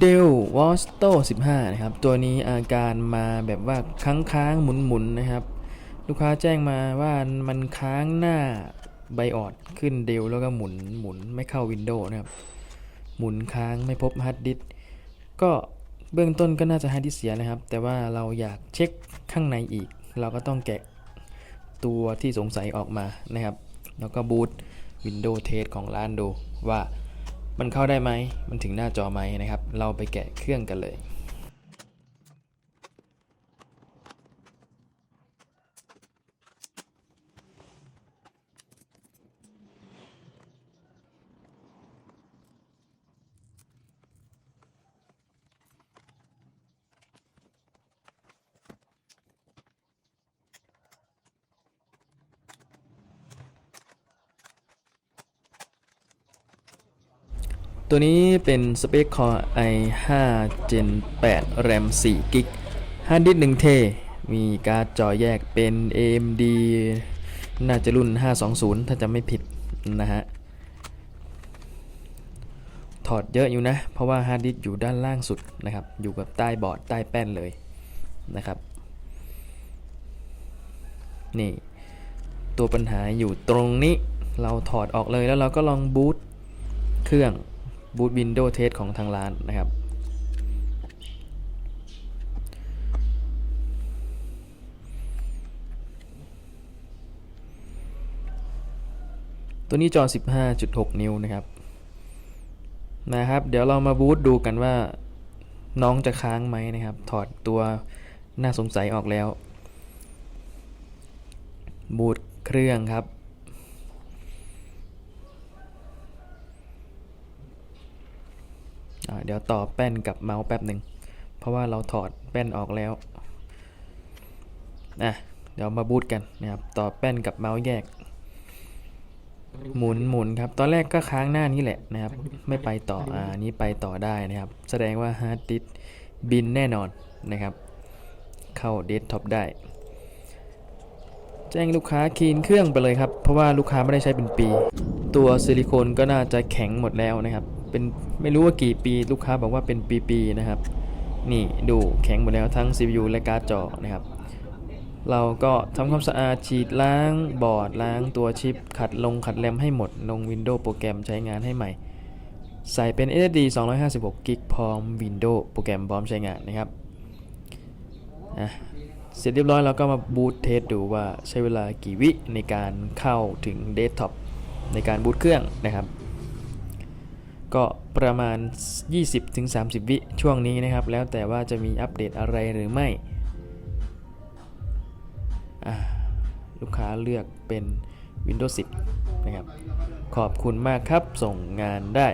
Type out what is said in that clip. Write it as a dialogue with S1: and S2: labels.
S1: เดลวอสโต15 นะครับ ตัวนี้อาการมาแบบว่าค้างค้างๆหมุนหมุนนะครับ ลูกค้าแจ้งมาว่ามันค้างหน้าไบออดขึ้นเดลแล้วก็หมุนหมุนไม่เข้าวินโดว์นะครับ หมุนค้างไม่พบฮาร์ดดิสก็เบื้องต้นก็น่าจะฮาร์ดดิสเสียนะครับ แต่ว่าเราอยากเช็คข้างในอีก เราก็ต้องแกะตัวที่สงสัยออกมานะครับ แล้วก็บูต Windows Test ของร้านดูว่า มันเข้าได้ไหม มันถึงหน้าจอไหมนะครับ เราไปแกะเครื่องกันเลย ตัวนี้เป็น Spec Core i5 Gen 8 RAM 4 g b ฮาร์ดดิสก์1เท มีการ์ดจอแยกเป็น AMD น่าจะรุ่น 520 ถ้าจะไม่ผิดนะฮะ ถอดเยอะอยู่นะ เพราะว่าฮาร์ดดิสก์อยู่ด้านล่างสุดนะครับ อยู่กับใต้บอร์ดใต้แป้นเลยนะครับ นี่ ตัวปัญหาอยู่ตรงนี้ เราถอดออกเลยแล้วเราก็ลองบูตเครื่อง บูต Windows Test ของทางร้านนะครับ ตัวนี้จอ 15.6 นิ้วนะครับ นะครับ เดี๋ยวเรามาบูตดูกันว่าน้องจะค้างไหมนะครับ ถอดตัวน่าสงสัยออกแล้ว บูตเครื่องครับ อ่า เดี๋ยวต่อแป้นกับเมาส์แป๊บหนึ่ง เพราะว่าเราถอดแป้นออกแล้วอะเดี๋ยวมาบูตกันนะครับ ต่อแป้นกับเมาส์แยก หมุนหมุนครับ ตอนแรกก็ค้างหน้านี้แหละนะครับ ไม่ไปต่อ อ่าอันนี้ไปต่อได้นะครับ แสดงว่าฮาร์ดดิสก์บินแน่นอนนะครับ เข้าเดสก์ท็อปได้ แจ้งลูกค้าคีนเครื่องไปเลยครับ เพราะว่าลูกค้าไม่ได้ใช้เป็นปี ตัวซิลิโคนก็น่าจะแข็งหมดแล้วนะครับ เป็นไม่รู้ว่ากี่ปีลูกค้าบอกว่าเป็นปีๆนะครับ นี่ดูแข็งหมดแล้วทั้ง CPU และการ์ดจอนะครับ เราก็ทำความสะอาดฉีดล้างบอร์ดล้างตัวชิป ขัดลงขัดแรมให้หมดลง Windows โปรแกรมใช้งานให้ใหม่ ใส่เป็น SSD 256 g b พร้อม Windows โปรแกรมพร้อมใช้งานนะครับอะเสร็จเรียบร้อยเราก็มาบูตเทสดูว่าใช้เวลากี่วิในการเข้าถึงเดสก์ท็อปในการบูตเครื่องนะครับ ก็ประมาณ 20-30 วิช่วงนี้นะครับ แล้วแต่ว่าจะมีอัปเดตอะไรหรือไม่ลูกค้าเลือกเป็น Windows 10 นะครับ ขอบคุณมากครับส่งงานได้